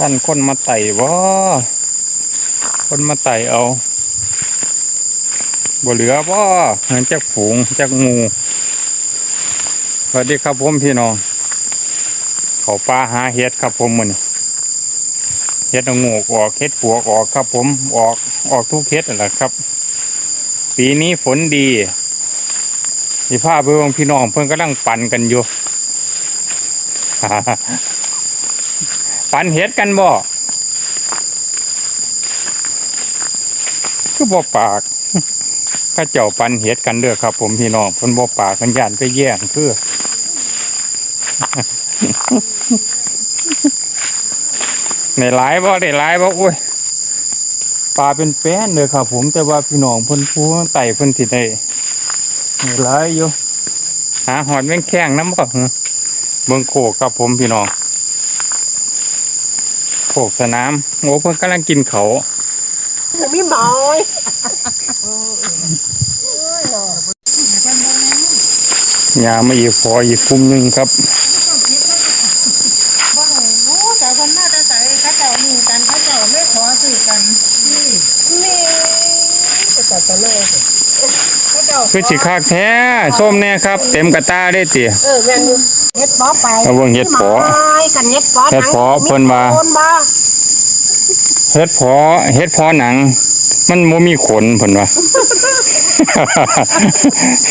ท่านคนมาไต่บ่คนมาไต่เอาบ่เหลือบ่เห็นจากฝูงจากงูสวัสดีครับผมพี่น้องเขาปลาหาเห็ดครับผมมันเห็ดงูออกเห็ดปวกออกครับผมออกออกทุกเห็ดแหละครับ ปีนี้ฝนดีมีภาพเพื่อนพี่น้องเพื่อนกำลังปั่นกันอยู่ ปันเห็ดกันบ่คือบ่ปากข้าเจ้าปันเห็ดกันเด้อครับ ผมพี่น้องเพิ่นบ่ปากกันย่านไปแย่งคือในหลายบ่ได้หลายบ่โอ้ยปลาเป็นแป้นเลยครับ ผมแต่ว่าพี่น้องเพิ่นผู้ไต่เพิ่นสิได้ได้หลายอยู่หาหอดแม่งแข้งน้ำบ่เบิ่งโขกครับผมพี่น้อง กสนามโอ้เพิ่นกำลังกินเขาวมีหมอยยามาอีกฟออีกกลุ่มหนึงครับบ่รู้แต่คนน่าจะใส่เขาเจ้ามีกันเขาเจ้าไม่ขอซื้อกันนี่นี่จะตัดตะเลยเขาเจ้าคือสิคักแท้ส้มแน่ครับ เต็มกระตาได้ติเออแม่นอยู่ เฮ็ดปอไปเอาเบิ่งเฮ็ดปอมีหมอยกันเฮ็ดปอเฮ็ดปอเพิ่นว่าคนบ่เฮ็ดพอเฮ็ดพอหนัง มันบ่มีขนเพิ่นว่า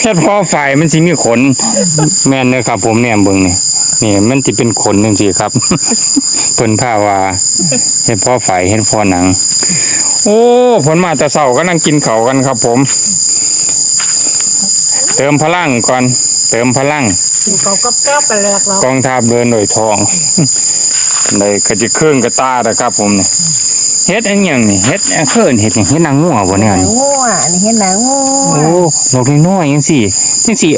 เฮ็ดพอฝ่ายมันสิมีขน แม่นเลยครับ ผมเนี่ยเบิ่งนี่นี่มันสิเป็นขนจังซี่ครับเพิ่นพาว่าเฮ็ดพอฝ่ายเฮ็ดพอหนัง โอ้เพิ่นมาแต่เช้ากำลังกินข้าวกันครับ ผม เติมพลังก่อน เติมพลังกินเขากับแก้วไปแลกเรากองทัพเดินโดยทองได้ก็จะเครื่องกระตานะครับผมนี่เฮ็ดอันหยังนี่เฮ็ดอันเคินเฮ็ดหยังเฮ็ดนางงัวบ่เนี่ยหนังนี่งูอะนี่เห็นหนังงูโอ้ดอกน้อยๆจังซี่จังซี่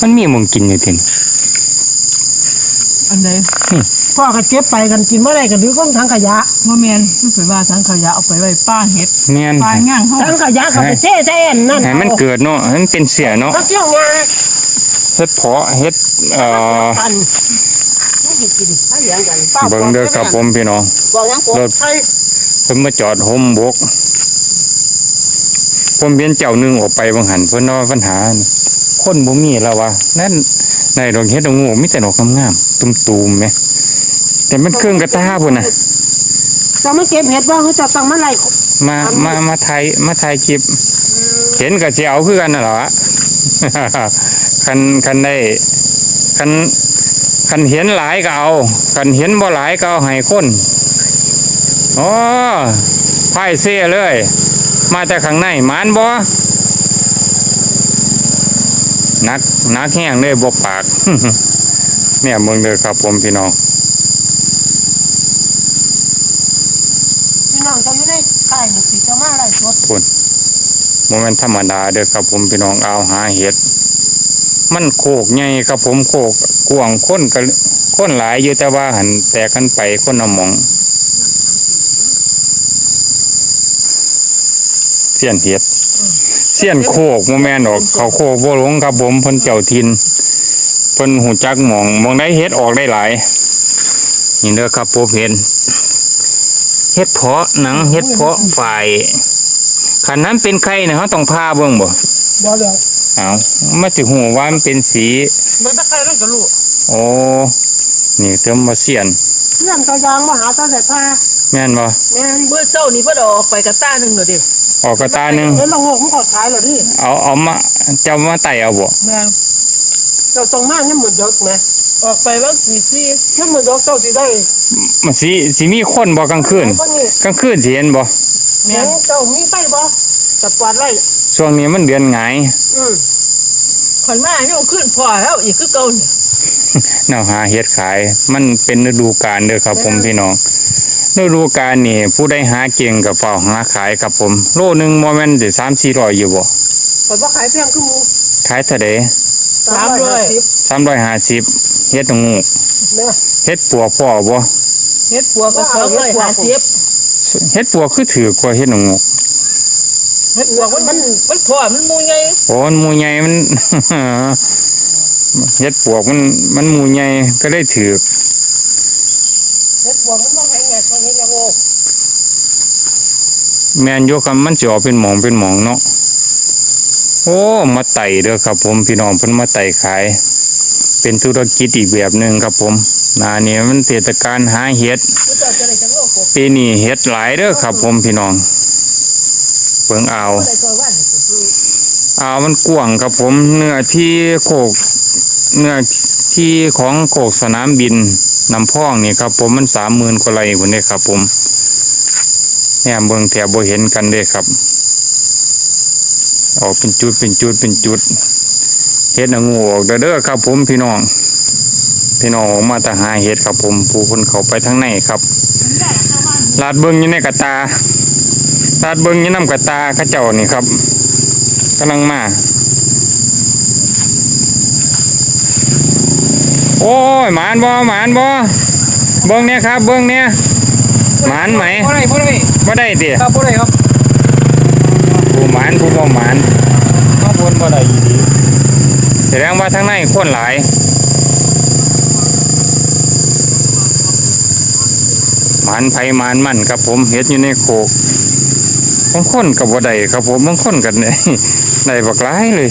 มันมีหมองกินอยู่ติน อันใดพ่อก็เก็บไปกันกินเมื่อไรก็ดื้อก้องถังขยะบ่แม่นรู้สึกว่าสังขยะเอาไปไว้ป้าเฮ็ดแม่นป้าย่างเฮาถังขยะเขาไปเจ๊เส้นนั่นให้มันเกิดเนาะให้มันเป็นเสียเนาะเขาเที่ยวงานเฮ็ดเพาะเฮ็ดเอ่อปันนี่สิกินถ้าเหลืองกันป้าเบิ่งเด้อครับผมพี่น้องบอกยังผมใช่เพิ่นมาจอดห่มบกผมเห็นเจ้าหนึงออกไปบางหันเพิ่นว่าปัญหานี่คนบ่มีแล้วว่านั่น ในดอกเฮ็ดดอกงูมีแต่ดอกงามๆตุ่มๆแหมแต่มันเครื่องกระตาพุ่นน่ะจะไม่เก็บเห็ดบ้างเขาจะต้องมาไล่มามามาถ่ายมาถ่ายคลิป เห็นก็สิเอาคือกันน่ะเหรอคันคันได้คันคันเห็นหลายก็เอาคันเห็นบ่หลายก็เอาให้คนอ๋อไพ่เสียเลย มาจากข้างในหมานบ่ นักนักแห้งเลยบ่ปาก เนี่ยเมืองเด้อครับผมพี่น้องพี่น้องจะอยู่ในค่ายนี่สิจะมาไล่สดโมเมนธรรมดาเด้อครับผมพี่น้องเอาหาเห็ดมันโคกใหญ่ครับผมโคกกว้างคนก็คนหลายอยู่แต่ว่าหันแตกกันไปคนละหมองเสี้ยนเห็ดเสี้ยนโคกโมแมนออกเขาโคกบ่หลงครับผมเพิ่นเจ้าทินเพิ่นหูจักหมองหมองได้เห็ดออกได้หลาย นี่เด้อครับผมเห็นเห็ดเพาะหนังเห็ดเพาะฝ่ายขันนั้นเป็นไข่เนี่ยเขาต้องพาเบิ่งบ่บ่เดียวเอามาสิหูว่ามันเป็นสีมันตะไคร้นั่นก็รู้โอ้นี่เติมมาเสียน เรื่องตะยางมาหาตะแต่ผ้าแม่นบ่แม่นเมื่อเช้านี้เพิ่นเอาออกไปกระต้าหนึงแล้วดิออกกระตาหนึงเห็นละหกมันก็ขายแล้วนี่เอาเอามาเจ้ามาไต่เอาบ่แม่นเจ้าต้องมาเนี่ยหมดยกไหมออกไปว่าสี่สี่เนี่ยหมดยกเจ้าสิได้มันสิสิมีคนบ่กลางคืนเพราะนี่กลางคืนสิเห็นบ่แม่นเจ้ามีไฟบ่ตะปาดไล่ช่วงนี้มันเดือนหงายอืม ขวัญมาเนี่ยเอาขึ้นพอแล้วอีกคือเก่าเนี่ยแนวหาเฮ็ดขาย มันเป็นฤดูกาลเด้อครับ ผมพี่น้องฤดูกาลนี่ผู้ใดหาเก่งก็เฝ้าหาขายครับผม โลหนึงบ่แม่นสิ3-400อยู่บ่เพิ่นบ่ขายเพียงคือหมูขายเท่าใด350 350เฮ็ดงูแม่เฮ็ดปัวพ่อบ่เฮ็ดปัวก็สองร้อยห้าสิบเฮ็ดปัวคือถือกว่าเฮ็ดงูเมันอ้วกมันมันมันพอมันมูใหญ่โอ้มันมูใหญ่มัน เฮ็ดปวกมันมันมูใหญ่ก็ได้ถือเฮ็ดปวกมันมองหหกเขาเห็นแล้วโอ้แมนโยครับมันจะออกเป็นหมองเป็นหมองเนาะโอ้มาไต่เด้อครับ ผมพี่น้องเพิ่นมาไต่ขาย เป็นธุรกิจอีกแบบหนึ่งครับผมนาเนี้ยมันเทศการหาเห็ดปีนี้เห็ดหลายเด้อครับ ผมพี่น้อง เปิงอ่าวได้ตัววันนี่คืออ่าวมันกว้างครับผมเนื้อที่โคกเนื้อที่ของโคกสนามบินนำพ่องนี่ครับ ผมมันสามหมื่นกว่าไร่คนนี้ครับ ผมแหมเบิ่งแถบบ่เห็นกันเด้ครับออกเป็นจุดเป็นจุดเป็นจุดเห็ดหนังงูออกเด้อเด้อครับ ผมพี่น้อง พี่น้องออกมาแตหาเห็ดครับผม ผู้คนเขาไปทางในครับลาดเบิ่งอยู่ในกระตา ลาดเบิ่งอยู่น้ำกระตาเข้าเจ้านี่ครับกำลังมา โอ้ยหมานบ่หมานบ่เบิ่งเนี่ยครับ เบิ่งเนี่ยหมานไหมบ่ได้บ่ได้บ่ได้ติครับบ่ได้ครับผู้หมานผู้บ่หมานข้างบนบ่ได้อีดีแสดงว่าทางในคนหลายหมานไผหมานมันครับผมเฮ็ดอยู่ในโคก บางคนกับบ่ได้ครับผมบางคนกันเนี่ยได้บักหลายเลย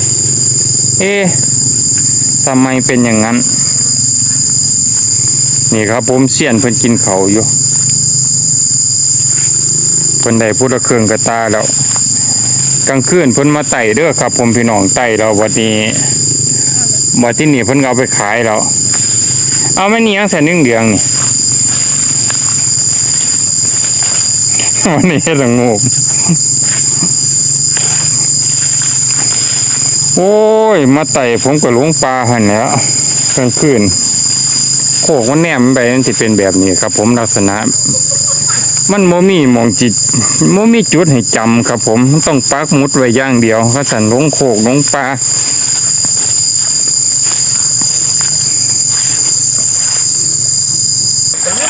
เอ๊ะทำไมเป็นอย่างนั้น นี่ครับผมเสียนเพิ่นกินเขาอยู่เพิ่นได้พุทธเครื่องกระตาแล้วกลางคืนเพิ่นมาไต่เด้อครับ ผมพี่น้องไต่แล้ววันนี้บัดที่นี่เพิ่นเอาไปขายแล้วเอาไม่นี่ยังใส่นึ่งเดืองนี่ วันนี้เฮ็ดละโงกโอ้ย มาไต่ผมก็หลงปลาหันแหล้วกลางคืนโคกมันแนมไปมันจะเป็นแบบนี้ครับ ผมลักษณะ มันโมมีหมองจิตโมมีจุดให้จำครับ ผมมันต้องปักหมุดไว้อย่างเดียวก็สันหลงโคกหลงปลา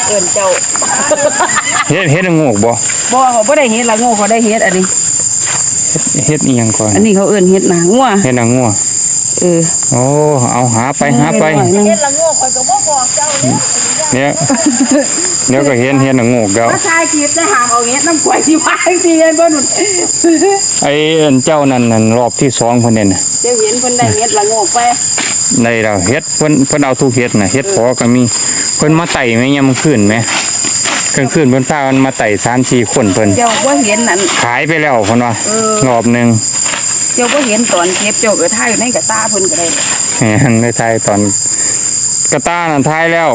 เอิ้นเจ้าเฮ็ดเฮ็ดละโงกบ่ บ่เขาบ่ได้เฮ็ดละโง่เขาได้เฮ็ดอันนี้ เฮ็ดอีหยังก่อนอันนี้เขาเอิ้นเฮ็ดหนางัวเฮ็ดละงัวเออโอ้เอาหาไปหาไปเฮ็ดละโง่ข่อยก็บ่บอกเจ้าเนี่ยเดี๋ยวเดี๋ยวก็เห็นเฮ็ดละโงกแล้วมาทายคลิปได้หามเอาเฮ็ดน้ำข่อยสิว่าจังซี่เห็นบ่นุ่นไอ้อันเจ้านั่นนั่นรอบที่สองเพิ่นเนี่ยน่ะเจ้าเห็นเพิ่นได้เฮ็ดละโง่ไปในเราเฮ็ดเพิ่นเพิ่นเอาทุกเฮ็ดน่ะเฮ็ดพอก็มีเพิ่นมาไต่แม่ยามมื้อคืนแหม กลางคืนเพิ่นพากันมาไต่3 4คนเพิ่นเจ้าบ่เห็นนั่น ขายไปแล้วเพิ่นว่าเออ รอบหนึงเจ้าบ่เห็นตอนเก็บเจ้าก็ถ่ายอยู่ในกระตาเพิ่นก็ได้แหมในไทยตอนกระตานั่นทายแล้ว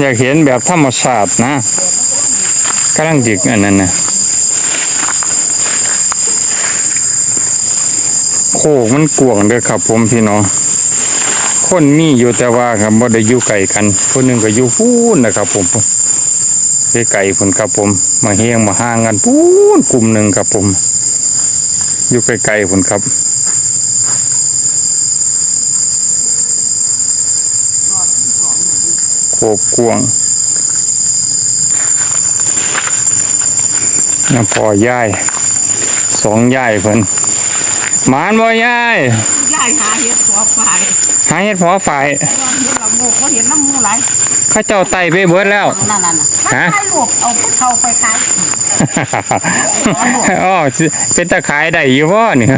อยากเห็นแบบธรรมชาตินะกำลังจิกอันนั้นน่ะโคกมันกวางเด้อครับ ผมพี่น้องคนมีอยู่แต่ว่าครับบ่ได้อยู่ไกลกันคนหนึงก็อยู่พูนนะครับ ผม ไปไกลพุ่นครับผม มาเฮียงมาห่างกันพูนกลุ่มหนึ่งครับผม อยู่ไกลๆพุ่นครับโคกกวางน้ำพอย่ายสองย่ายเพิ่นหมานบ่ย่ายยายหาเฮ็ดขอฝ่ายหาเฮ็ดพอฝ่ายเฮ็ดละโง่เขาเห็นน้ำมูหลายเข้าเจ้าไต่ไปเบิดแล้วนั่นๆน่ะ ฮะถ่ายรูปเอาเข้าไปขายอ๋อสิเป็นตะขายได้อยู่บ่นี่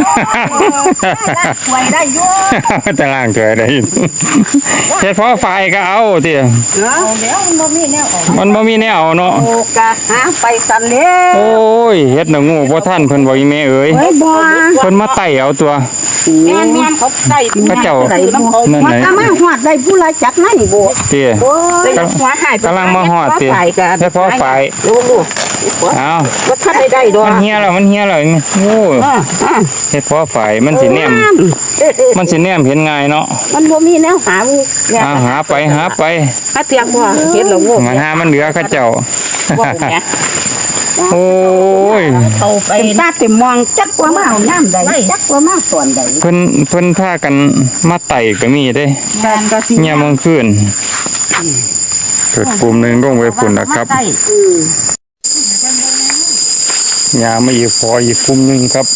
สวยได้อยู่ตารางถวยได้เฮ็ดพอฝ่ายก็เอาติเอาแล้วมันบ่มีแนวออกมันบ่มีแนวเอาเนาะ โอกะหาไปสันแล้วโอ้ยเฮ็ดหนังงูบ่ทันเพิ่นบ่อีแม่เอ้ยเฮ้ยบ่เพิ่นมาไต่เอาตัว แม่นแม่นเขาได้พระเจ้า ได้น้ำเขานั่นไหนมามาฮอดได้ผู้ละจักไหนบ่เตี้ยโอ้ยหัวหายไปกำลังมาฮอดติฝ่ายกันเฮ็ดพอฝ่ายดูดูเอาว่าท่านได้ได้ดอกมันเหี่ยแล้วมันเหี่ยแล้วนี่โอ้ยอ่าอ่าเฮ็ดพอฝ่ายมันสิแนมเอ๊ะเอ๊ะมันสิแนมเห็นง่ายเนาะมันบ่มีแนวหาบ่เนี่ยอ่าหาไปหาไปถ้าเตียงว่าเฮ็ดแล้วโง่มันหามันเหลือเข้าเจ้าว่าเนี่ยโอ้ยเอาไปตาติมองจักว่ามาเอาน้ำใดจักว่ามาส่วนใดเพิ่นเพิ่นพากันมาไต่ก็มีเด้แม่นก็สิเนี่ยามมองคืน เกิดปุ่มหนึงลงไปฝุ่นนะครับอืมยามาอีกพออีกปุ่มหนึงครับ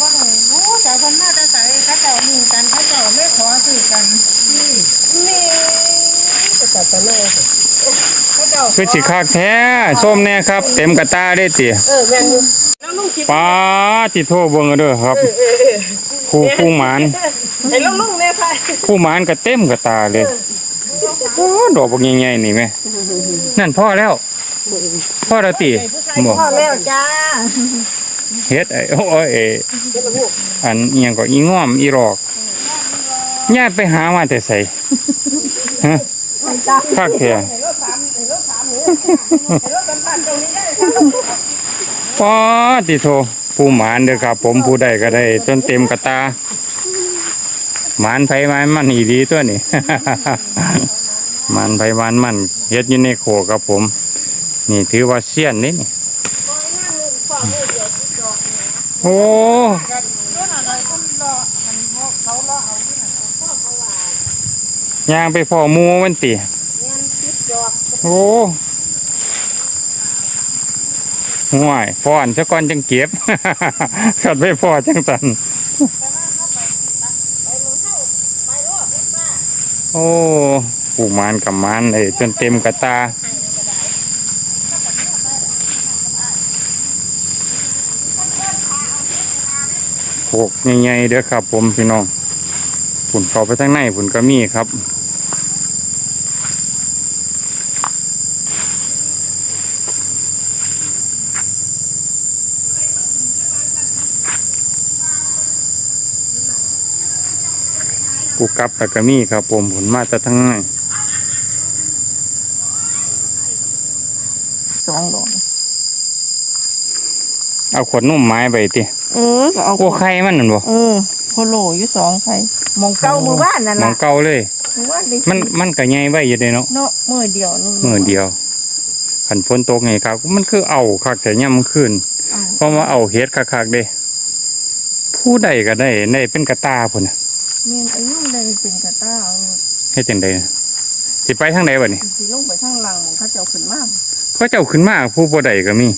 บ่รู้แต่คนมาแต่ใส่เขาเจ้ามีกันเขาเจ้าไม่ขอซื้อกันนี่นี่จะตัดตะโลกเขาเจ้าคือสิคักแท้ส้มแน่ครับ เต็มกระตาได้ติเออแม่นอยู่แล้วลุงคิดป้าติโทเบิ่งเอาเด้อครับเออเออเออผู้ผู้หมานไอ้ลุงลุงแม่ค่ะผู้หมานก็เต็มกระตาเลยโอ้ ดอกบักใหญ่ๆนี่แม่นั่นพ่อแล้วพ่อแล้วติบ่พ่อแล้วจ้าเฮ็ดไอ้โอ้ยเอ้ยอันเอียงก็อีง่อมอีรอกญาติไปหามาแต่ไสฮะคักแท้ป้าติโทผู้หมานเด้อครับ ผมผู้ใดก็ได้จนเต็มกระตาหมานไผหมานมันอีดีตัวนี่ห มานไผหมานมันเฮ็ดอยู่ในโคครับผม นี่ถือว่าเซียนนี่นโอ้ยางไปพ่อมูมันติโอ้ห่วยพ่อนซะก่อนจังเก็บขัดไปพ่อจังสันโอ้ ปูมานกับมานเลยจนเต็มกระตาโขกใหญ่ๆเด้อครับ ผมพี่น้องผุนเข้าไปทางในผุนก็มีครับกูกลับแต่ก็มีครับผมผุนมาแต่ทางใน สองดอก เอาขวดนุ่มไม้ไปติเออก็เอาโอ้ไข่มันนั่นบ่เออโคโลอยู่สองไข่มองเก้ามือบ้านนั่นมอล่ะงเก่าเลย มือบ้านได้มันมันก็ใหญ่ไว้อยู่เด้เนาะเนาะมือเดียวนึงมือเดียวขันฝนตกไงครับ มันคือเอาคักแต่ย่ำขึ้นเอาเพราะว่าเอาเฮ็ดคักๆเด้ผู้ใดก็ได้ได้เป็นกระตาพุ่นน่ะเมียนอายุได้เป็นกระต้าเอาเฮ็ดจังไดน่ะสิไปทางใดบัดนี้สิลงไปข้างล่างหมองเขาเจ้าขึ้นมาเขาเจ้าขึ้นมาผู้บ่ได้ก็มี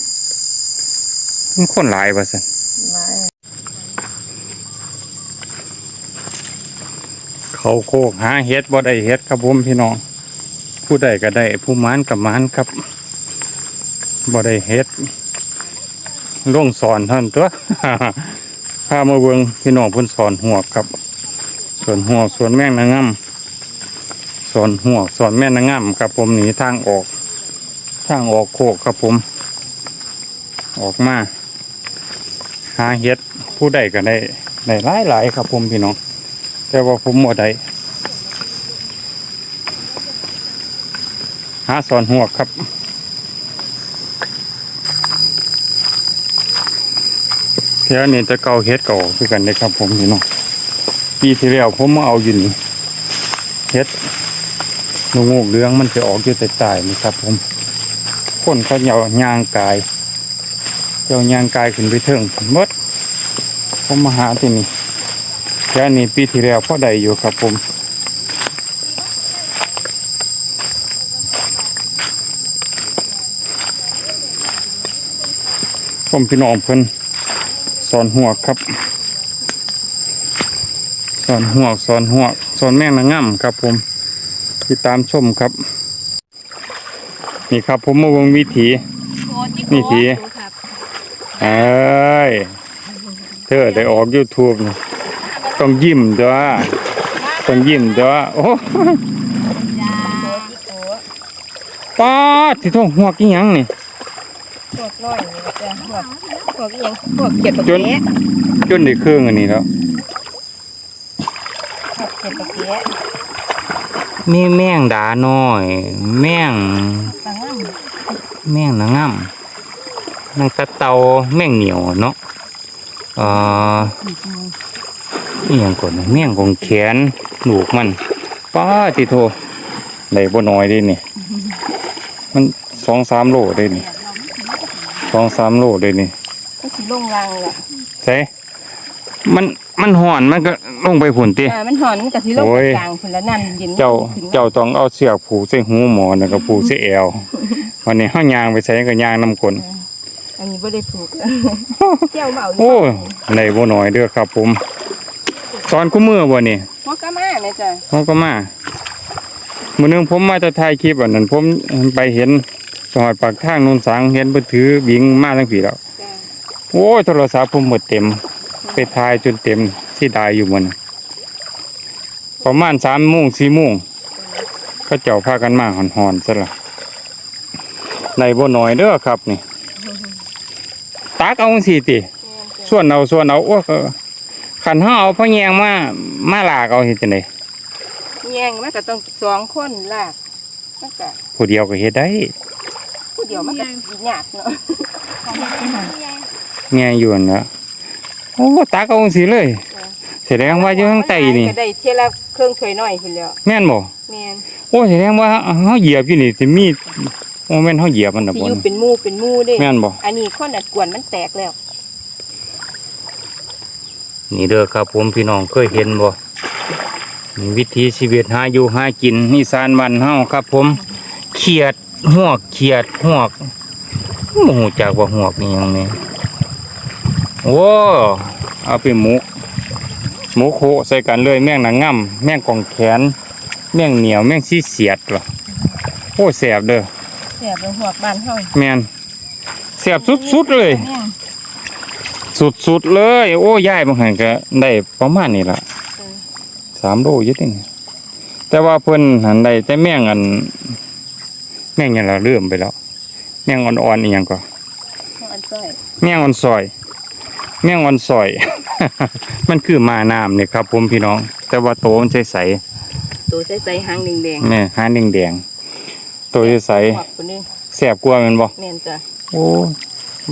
มันคนหลายว่าซั่นหลายเขาโคกหาเฮ็ดบ่ได้เฮ็ดครับผมพี่น้องผู้ใดก็ได้ผู้หมานกับหมานครับบ่ได้เฮ็ดลงสอนเท่านนตัวพามาเบิ่งพี่น้องเพิ่นสอนหัวกครับสวนหัวกสวนแมงนางงำสอนหัวกสอนแม่นางงำครับผมหนีทางออก ทางออกโคกครับผม ออกมา หาเฮ็ดผู้ใดก็ได้ได้หลายหลายๆครับผมพี่น้อง แต่ว่าผมหมดได้หาสอนหัวครับเที่ยวนี้จะเกาเฮ็ดเก่าคือกันเลยครับผมพี่น้องปีที่แล้วผมมาเอาอยู่นี่เฮ็ดลูงูกเลื้องมันจะออกอยู่แต่ตายนี่ครับผมคนเขาเหยายางกาย เจ้ายางกายขึ้นไปเทิงหมดผมมาหาที่นี่แค่นี้ปีที่แล้วพ่อใดอยู่ครับผมผมพี่น้องเพิ่นสอนหัวกครับ สอนหัวกสอนหัวกสอนแม่งนางง่ำครับผมติดตามชมครับ นี่ครับผมมาวงวิถีนี่ที เอ้ยเธอได้ออก YouTube นี่ต้องยิ้มด้วยต้องยิ้มด้วยโอ้ป้าดที่ท้องหัวกี่ยังนี่พวกน้อยนี่จ้ะพวกพวกอีหยังพวกเก็ดปะจนเก๊ะจนได้เครื่องอันนี้แล้วพวกเก็ดปะเก๊ะมีแมงดาน้อย แมงต่างงแมงนางง่ำ นางตะเตาแมงเหนียวเนาะเอ่อนี่ยังก่อนนะแมงของแขนลูกมันป้าดที่โทได้บ่น้อยเดินี่ มันสองสามโลได้นี่สองสามโลได้นี่ก็สิลงรังแหละใช่มันมันห่อนมันก็ลงไปผุนติอ่ามันหอนมันก็สิลงโอ้ยกลางพุ่นละนั่นเย็นเจ้าขึ้นมเจ้าต้องเอาเสือกผูกใส่หูหมอแล้วก็ผูกใส่แอววันนี้เฮายางไปใส่ก็ยางน้ำกลน อันนี้บ่ได้ถูกเจ้าเบาโอ้ในบ่น้อยเด้อครับผมตอนกูมือบ่นี่หัวกะมาแม่จ้ะเขาก็มามื้อหนึงผมมาจะถ่ายคลิปอันนั้นผมไปเห็นจังหวัดปากทางโนนสังเห็นเพิ่นถือวิ่งมาทั้งปีแล้วจ้ะโอ้ยโทรศัพท์ผมหมดเต็ม ไปทายจนเต็มที่ได้อยู่มันประมาณสามโมงสี่โมงก็เจ้าพากันมาหอนหอนๆซะละในบ่น้อยเด้อครับนี่ ตักเอาสิติแม่นจ้ะส่วนเอาส่วนเอาโอ้ก็ขันห้าเอาพ่อแยงมามาลากเอาเฮ็ดจังไดแย่งมันก็ต้องสองคนลากมันก็ผู้เดียวก็เฮ็ดได้ผู้เดียวมันก็สิยากเนาะแง่อยู่นั่นละโอ้ตักเอาสิเลยแสดงว่าอยู่ข้างใต้นี่ก็ได้เที่ยละเครื่องถ้วยน้อยพุ่นแล้วแม่นบ่แม่นโอ้แสดงว่าเฮาเหยียบอยู่นี่สิมี โอ้แม่นเฮาเหยียบมันน่ะสิบ่อยู่เป็นหมู่เป็นหมู่เด้แม่นบ่อันนี้คนอัดกวนมันแตกแล้ว นี่เด้อครับผมพี่น้องเคยเห็นบ่นี่วิถีชีวิตหาอยู่หากินนี่สานบ้านเฮาครับ ผมเขียดหวกเขียดหวกบ่ฮู้จักว่าหวกนี่หยังแนี่โอ้เอาไปหมูหมูโคใส่กันเลยแม่งหนังง่ำแม่งกองแขน แม่งเหนียวแม่งซีเสียดเหรอโอ้แสบเด้อ แสบเป็นหัวกบ้านเฮาแม่นแสบสุดๆเลยแม่นสุดๆเลย โอ้ยายบางหันก็ได้ประมาณนี้ละสามโลอยึดเองแต่ว่าเพิ่นหันได้แต่แม่งอัน แม่งยังละเริ่มไปแล้ว แม่งอ่อนๆอีหยังก็อันซ้อยแม่งอ่อนซอย แม่งอ่อนซอย มันคือมาน้ำนี่ครับ ผมพี่น้อง แต่ว่าโตมันใสตัวใสๆหางแดงๆแม่หาแดงๆโตใสๆหัวกคนนี้ๆแสบกว่าแมันบ่แม่นจ้ะโอ้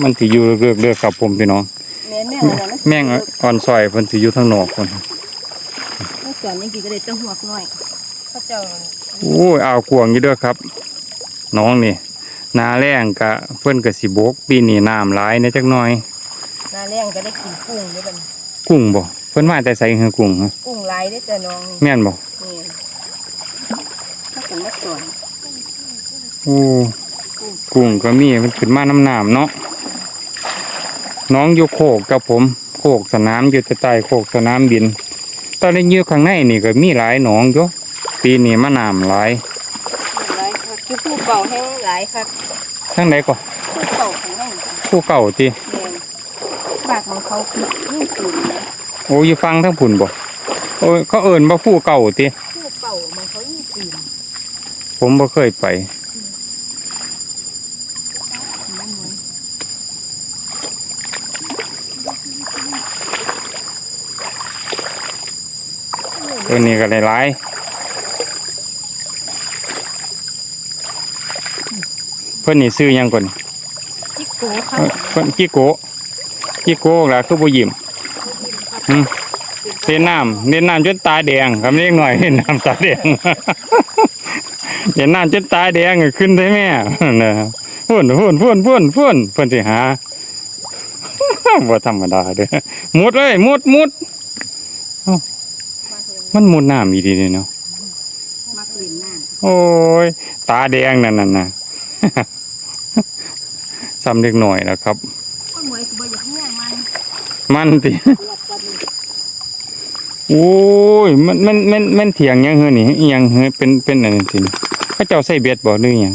มันสิอยู่เลือกเลือกๆครับผมพี่น้อง แม่นแม่นอันนั้นแม่งอ่อนซอยเพิ่นสิอยู่ทางนอกคนเมื่อก่อนยังกี่ก็ได้ตั้งหัวกน้อยเขาเจ้าโอ้ยอ่าวกวางอยู่เด้อครับ น้องนี่นาแรงกะเพิ่นก็สิบกปีนี้น้ำหลายในจักหน่อย หน้าแรงก็ได้กินกุ้งด้วยบัดนี้กุ้งบ่เพิ่นมาแต่ใส่คือกุ้งฮะกุ้งหลายได้อจ้ะน้องนี่แม่นบ่แม่นถ้าเป็นมาสอน โอ้กุ้งก็มีมันขึ้นมาน้ำน้ำเนาะน้องอยู่โคกกับผม โคกสนามอยู่ใต้โคกสนามบิน ตอนนี้อยู่ข้างในนี่ก็มีหลายหนองอยู่ปีนี้มะน้ำหลายหลายครับคือผู้เก่าแห้งหลายครับทั้งไหนก็ผู้เก่าของเราจ้ะผู้เก่าติแม่นบาดของเขาคือยิ่งตุ่นนะโอ้อยู่ฟังทั้งผุนบ่โอ้ยเขาเอิ้นว่าผู้เก่าติผู้เก่ามันเขายิ่งตุ่นผมบ่เคยไป ตัวนี้ก็หลายๆเพิ่นนี่ซื้อหยังก่อนจิกโก้ครัเอ้บยเพิ่นกิโกะกิโกะล่ะคือบ่ยิ้มหึเล่นน้ำเล่นน้ำจนตาแดงครับเล็กหน่อยเล่นน้ำตาแดงเล่นน้ำจนตาแดงก็ขึ้นได้แม่นะพุ่นพุ่นพุ่นพุ่นพุ่นเพิ่นสิหาบ่ธรรมดาเด้อมุดเลยมุดมุดเอ้า มันมุดน้ำอีดีเนาะมักเล่นน้โอ้ย ตาแดงนั่นน่ะนะซ้ำเล็กหน่อยนะครับำก็เหมือนกับอยากแย่งมัน มันติหลับกันนี่โอ้ย มันมันมันมันเถียงหยังเฮือนี่อิหยังเฮือเป็นเป็นอะไรสิเขาเจ้าใส่เบ็ดบ่หรือหยัง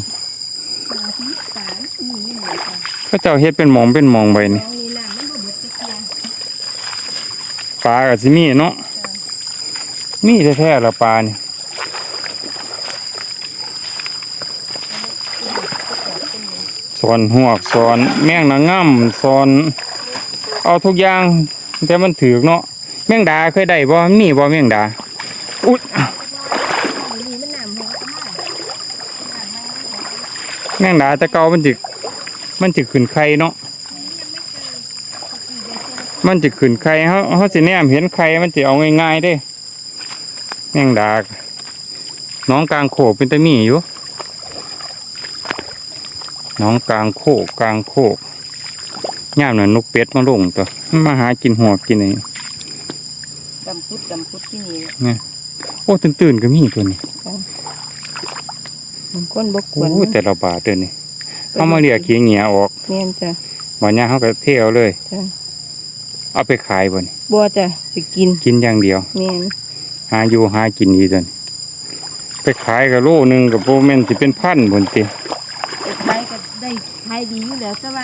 มาที่สารนี่นี่เลยค่ะเขาเจ้าเฮ็ดเป็นหมองเป็นหมองไปนี่น้องนี่น้ำมันบ่เบิดจะเทียงปลาก็สิมีเนาะ มีแท้ๆละปลานี่สอนหวกสอนแมงนางง่ำสอน เอาทุกอย่าง แต่มันถือเนาะแมงดาเคยได้บ่มีบ่แมงดา อุ๊ยนี่มันน้ำหัวก็มาแมงดาแต่เก่ามันจิมันจิขึ้นไข่เนาะมันจิขึ้นไข่เขาเขาสิแนมเห็นไข่มันจิเอาง่ายๆเด้ แมงดาน้องกลางโขกเป็นตะมีอยู่ น้องกลางโคกกลางโคกย่ามน่ะนกเป็ดมาลงตัวมันมาหากินหัวกินอะไรดำพุดดำพุดที่นี่โอ้ตื่นๆก็มีตัวนี้มันก้นบกโอ้แต่ละบาทเด้อนี่เอามาเรียกเขียงเหงียออกเนียนจ้ะวันนี้เขาก็เที่ยวเลยจ้ะเอาไปขายบ่นี่บัวจ้ะไปกินกินอย่างเดียวเนียน หาอยู่หากินดีจนไปขายกับโลหนึงกับโบแม่นสิเป็นพันบนติไปขายก็ได้ขายดีอยู่แล้วแต่ว่า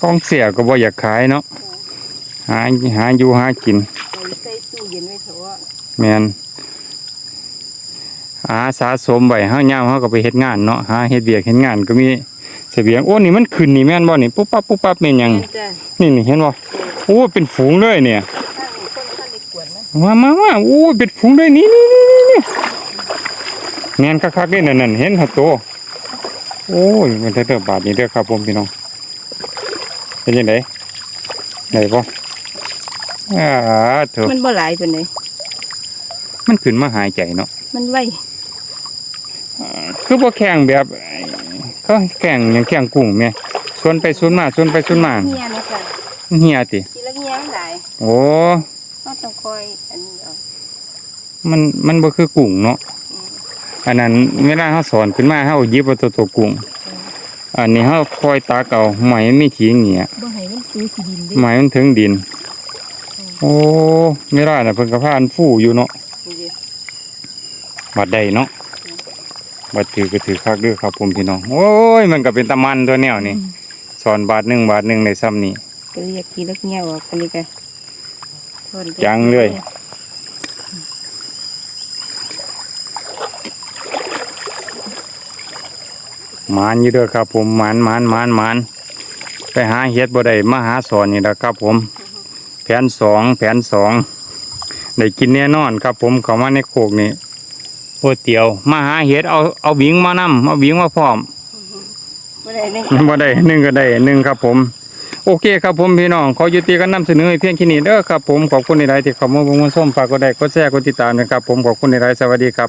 ของเสียก็บ่อยากขายเนาะหาหาอยู่หากินเอาใส่ตู้เย็นไว้เถอะแมนหาสะสมไว้เฮายามเฮาก็ไปเฮ็ดงานเนาะหาเฮ็ดเวียกเฮ็ดงานก็มีเสบียงโอ้นี่มันขึ้นนี่แม่นบ่นี่ปุ๊บปั๊บปุ๊บปั๊บแม่นหยังจ้ะนี่นี่เห็นบ่ โอ้เป็นฝูงเลยเนี่ยถ้ามีคนท่านได้กวนนะมามามาโอ้เป็นฝูงเลยนี่นี่นี่นี่นี่แม่นคักๆเด้นั่นนั่นเห็นหัวโตโอ้ยมันได้เด้อบาทนี่เด้อครับผมพี่น้องเป็นจังไดได้บ่อ่าเถอะมันบ่หลายปานใดมันขึ้นมาหายใจเนาะมันไวคือบ่แข่งแบบเขาแข่งอย่างแข่งกุ้งแม่สวนไปสวนมาสวนไปสวนมาเฮียนะจ้ะ เหียติทีละเฮียมันหลายโอ้ก็ต้องคอยอันนี้เอามันมันบ่คือกุ้งเนาะอันนั้นเวลาเขาสอนขึ้นมาเขาหยิบเอาตัวตัวกุ้งอันนี้เขาคอยตากเอาไหมมีขี้เหงียบ่ให้มันปูขี้ดินเด้ไหมมันถึงดิน โอ้ไม่ได้น่ะเพิ่นก็พานฟู่อยู่เนาะนี่เด้บัดใดเนาะบัดถือก็ถือคักเด้อครับผมพี่น้อง โอ้ยมันก็เป็นตะมันตัวแนวนี่สอนบาทหนึ่งบาทหนึ่งในซ้ำนี่ ก็เรียกทีละเฮียออกกันนี่ก็ทนไปจังเลยหมานอยู่เด้อครับผมหมานหมานหมานหมานไปหาเฮ็ดบ่ได้มาหาสอนนี่แหละครับ ผม แผนสองแผนสองได้กินแน่นอนครับ ผมเข้ามาในโคกนี่โอ้เตียว มาหาเฮ็ดเอาเอาบิงมานำเอาบิงมาพร้อมบ่ได้เลยบ่ได้หนึ่งก็ได้หนึ่งครับผม โอเคครับผมพี่น้องขอยุติการนำเสนอเพียงแค่นี้เด้อครับผมขอบคุณในรายที่เข้ามาบุ้งส้มฝากกดไลค์กดแชร์กดติดตามนะครับผมขอบคุณในรายสวัสดีครับ